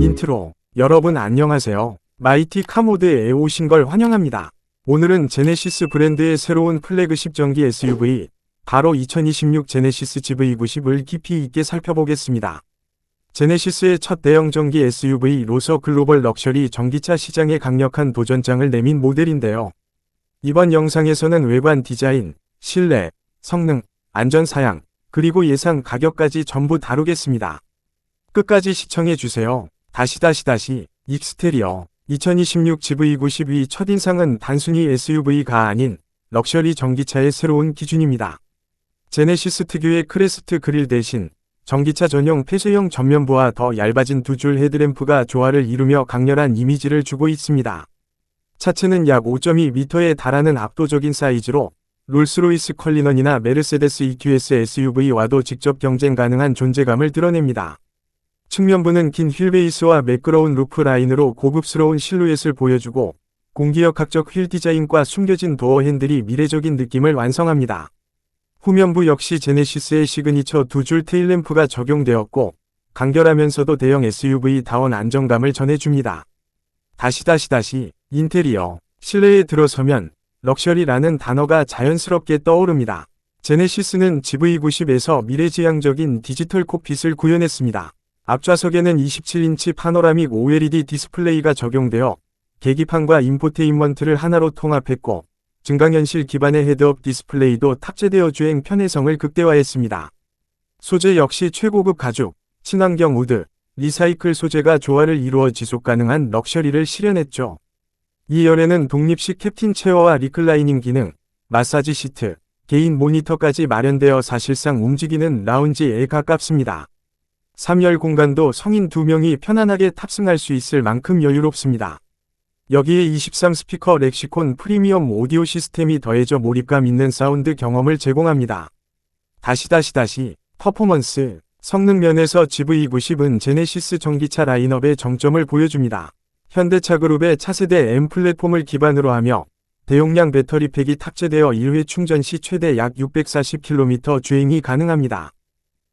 인트로 여러분 안녕하세요. 마이티 카모드에 오신 걸 환영합니다. 오늘은 제네시스 브랜드의 새로운 플래그십 전기 SUV 바로 2026 제네시스 GV90을 깊이 있게 살펴보겠습니다. 제네시스의 첫 대형 전기 SUV 로서 글로벌 럭셔리 전기차 시장에 강력한 도전장을 내민 모델인데요. 이번 영상에서는 외관 디자인, 실내, 성능, 안전 사양, 그리고 예상 가격까지 전부 다루겠습니다. 끝까지 시청해주세요. 다시 다시 다시 익스테리어 2026 GV92 첫인상은 단순히 SUV가 아닌 럭셔리 전기차의 새로운 기준입니다. 제네시스 특유의 크레스트 그릴 대신 전기차 전용 폐쇄형 전면부와 더 얇아진 두 줄 헤드램프가 조화를 이루며 강렬한 이미지를 주고 있습니다. 차체는 약 5.2m에 달하는 압도적인 사이즈로 롤스로이스 컬리넌이나 메르세데스 EQS SUV와도 직접 경쟁 가능한 존재감을 드러냅니다. 측면부는 긴 휠베이스와 매끄러운 루프 라인으로 고급스러운 실루엣을 보여주고 공기역학적 휠 디자인과 숨겨진 도어 핸들이 미래적인 느낌을 완성합니다. 후면부 역시 제네시스의 시그니처 두 줄 테일램프가 적용되었고 간결하면서도 대형 SUV다운 안정감을 전해줍니다. 다시 다시 다시 인테리어 실내에 들어서면 럭셔리라는 단어가 자연스럽게 떠오릅니다. 제네시스는 GV90에서 미래지향적인 디지털 콕핏을 구현했습니다. 앞좌석에는 27인치 파노라믹 OLED 디스플레이가 적용되어 계기판과 인포테인먼트를 하나로 통합했고 증강현실 기반의 헤드업 디스플레이도 탑재되어 주행 편의성을 극대화했습니다. 소재 역시 최고급 가죽, 친환경 우드, 리사이클 소재가 조화를 이루어 지속 가능한 럭셔리를 실현했죠. 2열에는 독립식 캡틴 체어와 리클라이닝 기능, 마사지 시트, 개인 모니터까지 마련되어 사실상 움직이는 라운지에 가깝습니다. 3열 공간도 성인 2명이 편안하게 탑승할 수 있을 만큼 여유롭습니다. 여기에 23 스피커 렉시콘 프리미엄 오디오 시스템이 더해져 몰입감 있는 사운드 경험을 제공합니다. 다시 다시 다시 퍼포먼스 성능 면에서 GV90은 제네시스 전기차 라인업의 정점을 보여줍니다. 현대차 그룹의 차세대 M 플랫폼을 기반으로 하며 대용량 배터리 팩이 탑재되어 1회 충전 시 최대 약 640km 주행이 가능합니다.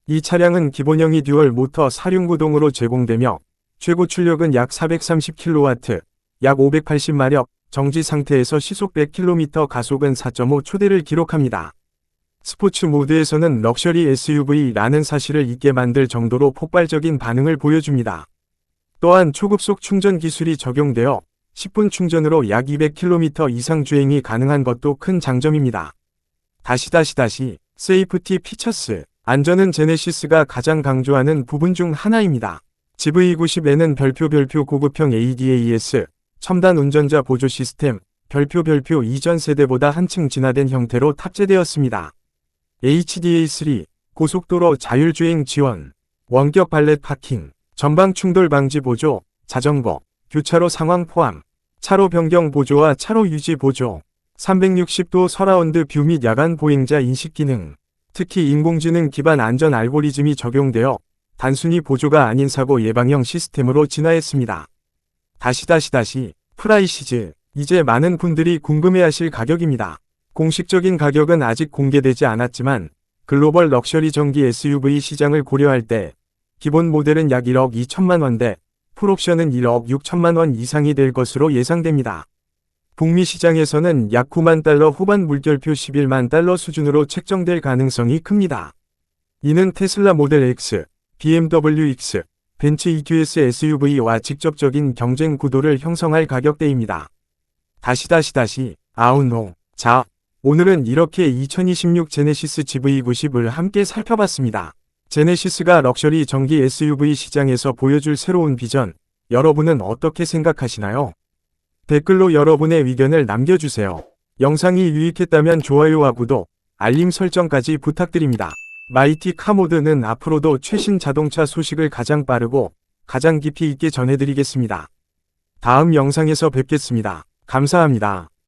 이 차량은 기본형이 듀얼 모터 4륜구동으로 제공되며 최고 출력은 약 430kW, 약 580마력, 정지 상태에서 시속 100km 가속은 4.5 초대를 기록합니다. 스포츠 모드에서는 럭셔리 SUV라는 사실을 잊게 만들 정도로 폭발적인 반응을 보여줍니다. 또한 초급속 충전 기술이 적용되어 10분 충전으로 약 200km 이상 주행이 가능한 것도 큰 장점입니다. 다시 다시 다시 세이프티 피처스 안전은 제네시스가 가장 강조하는 부분 중 하나입니다. GV90에는 별표 별표 고급형 ADAS, 첨단 운전자 보조 시스템, 별표 별표 이전 세대보다 한층 진화된 형태로 탑재되었습니다. HDA3, 고속도로 자율주행 지원, 원격 발렛 파킹, 전방 충돌 방지 보조, 자전거, 교차로 상황 포함, 차로 변경 보조와 차로 유지 보조, 360도 서라운드 뷰 및 야간 보행자 인식 기능, 특히 인공지능 기반 안전 알고리즘이 적용되어 단순히 보조가 아닌 사고 예방형 시스템으로 진화했습니다. 다시 다시 다시 프라이시즈 이제 많은 분들이 궁금해하실 가격입니다. 공식적인 가격은 아직 공개되지 않았지만 글로벌 럭셔리 전기 SUV 시장을 고려할 때 기본 모델은 약 1억 2천만 원대, 풀옵션은 1억 6천만 원 이상이 될 것으로 예상됩니다. 북미 시장에서는 약 9만 달러 후반 물결표 11만 달러 수준으로 책정될 가능성이 큽니다. 이는 테슬라 모델 X, BMW X, 벤츠 EQS SUV와 직접적인 경쟁 구도를 형성할 가격대입니다. 다시 다시 다시 아웃노 자 오늘은 이렇게 2026 제네시스 GV90을 함께 살펴봤습니다. 제네시스가 럭셔리 전기 SUV 시장에서 보여줄 새로운 비전 여러분은 어떻게 생각하시나요? 댓글로 여러분의 의견을 남겨주세요. 영상이 유익했다면 좋아요와 구독, 알림 설정까지 부탁드립니다. 마이티 카모드는 앞으로도 최신 자동차 소식을 가장 빠르고 가장 깊이 있게 전해드리겠습니다. 다음 영상에서 뵙겠습니다. 감사합니다.